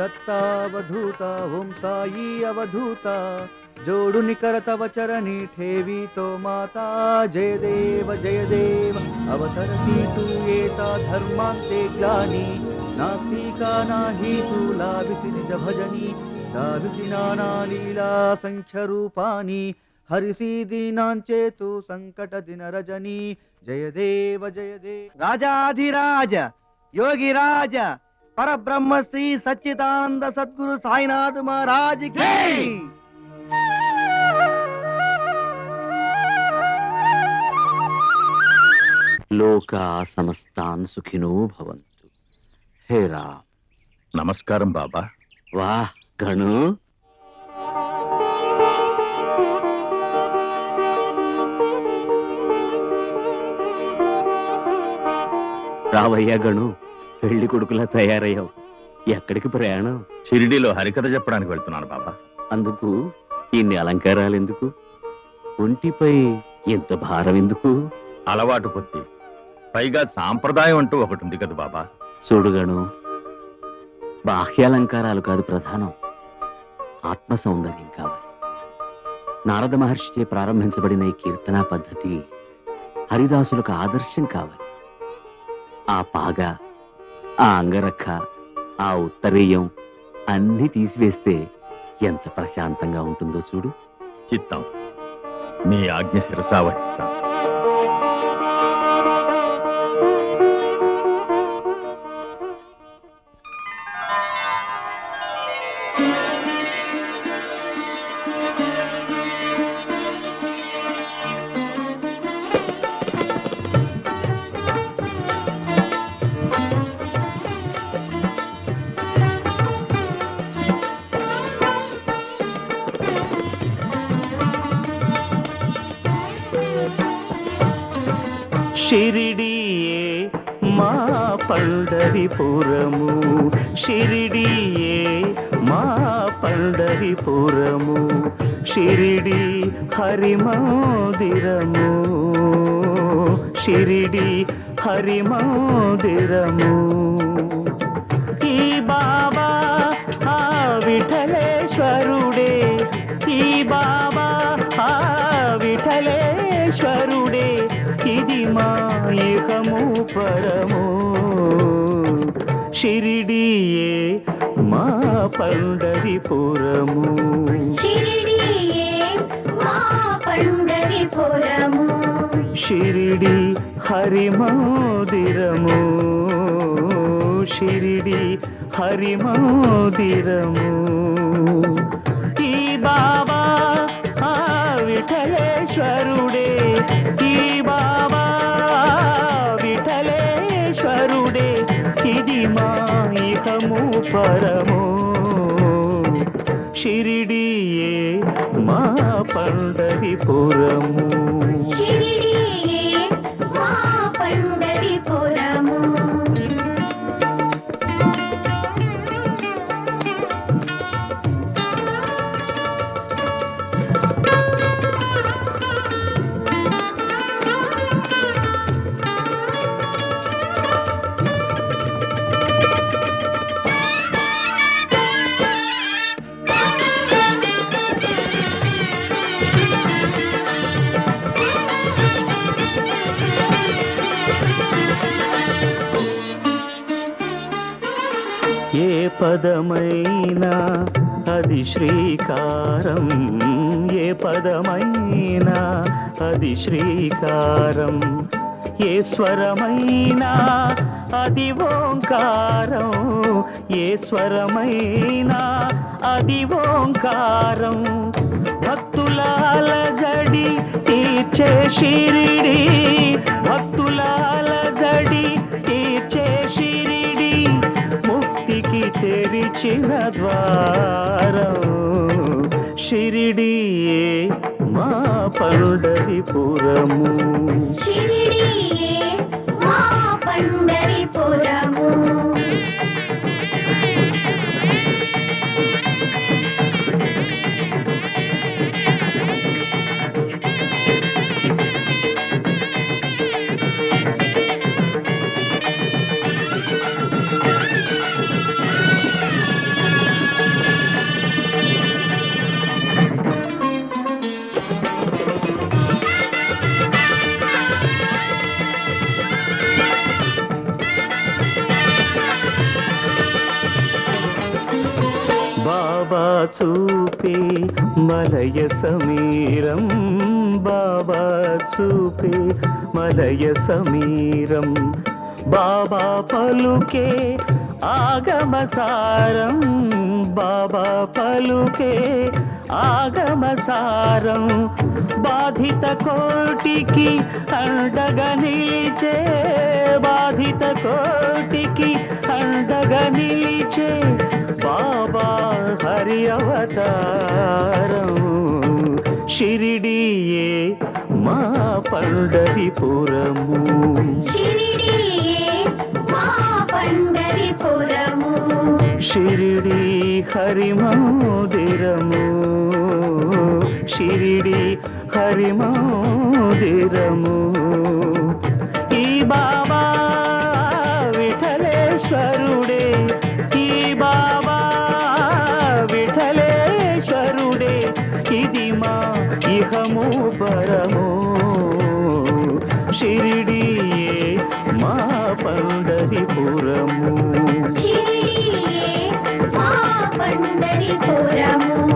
दत्ता अवधूता ओम साई अवधूता, जोडू निकर तव चरणी ठेवी तो माता, जय देव जय देव। अवतरती तू येता, धर्मांते ग्लानी नास्तिका नाही तू लाभिसि निज भजनी, लाभिसि नाना लीला संख्य रूपानी, हरिसी दीनांचे तू संकट दिन रजनी। जय देव जय देव। राजाधिराज योगिराज పరబ్రహ్మ శ్రీ సచ్చిదానంద సద్గురు సాయినాథ్ మహారాజ్ లోకా సమస్తాన్ సుఖినో భవంతు. హే రామ్. నమస్కారం బాబా. వాహ్ గణు. రావయ్యా గణు. పెళ్ళి కొడుకులా తయారయ్యావు. ఎక్కడికి ప్రయాణం? షిరిడీలో హరికథ చెప్పడానికి వెళ్తున్నాను బాబా. అందుకు ఇన్ని అలంకారాలు ఎందుకు? ఒంటిపై ఎంత భారం ఎందుకు? అలవాటు కొద్ది. పైగా సాంప్రదాయం అంటూ ఒకటి ఉంది కదా బాబా. చూడుగను బాహ్యాలంకారాలు కాదు ప్రధానం. ఆత్మ సౌందర్యం కావాలి. నారద మహర్షిచే ప్రారంభించబడిన ఈ కీర్తనా పద్ధతి హరిదాసులకు ఆదర్శం కావాలి. ఆ పాగ ఆ అంగరక్క ఆ ఉత్తరీయం అన్నీ తీసివేస్తే ఎంత ప్రశాంతంగా ఉంటుందో చూడు. చిత్తం. మీ ఆజ్ఞ శిరసా షిరిడియే మా పండరిపురము. షిరిడియే మా పండరిపురము. షిరిడి హరిమందిరము. షిరిడి హరిమందిరము. ఈ బాబా ఆ విఠలేశ్వరుడే. ఈ బాబా ఇది మా ఇహము పరము. షిరిడియే మా పండరిపురము షిరిడియే మా పండరిపురము షిరిడి హరిమందిరము. షిరిడి హరిమందిరము. పరము షిరిడియే మా పండరిపురము షిరిడియే మా పదమైనా? అది శ్రీకారం. ఏ పదమైనా? అది శ్రీకారం. ఏ స్వరమైనా? అది ఓంకారం. ఏ స్వరమైనా? అది ఓంకారం. భక్తులాల జడి తీర్చే షిరిడి. భక్తులాల జడి తీర్చే తెరిచిన ద్వారం షిరిడియే మా పండరిపురము షిరిడియే మా పండరిపురము చూపే మలయ సమీరం బాబా చూపే మలయ సమీరం బాబా పలుకే ఆగమసారం బాబా పలుకే ఆగమసారం బాధిత కోటికి అండగా నిలిచే బాధిత కోటికి అండగా నిలిచే బాబా హరి అవతారం. షిరిడియే మా పండరిపురము. షిరిడి హరి మందిరము. షిరిడి హరి మందిరము. ఈ బాబా విఠలేశ్వరుడే షిరిడియే మా పండరిపురము. షిరిడియే మా పండరిపురము.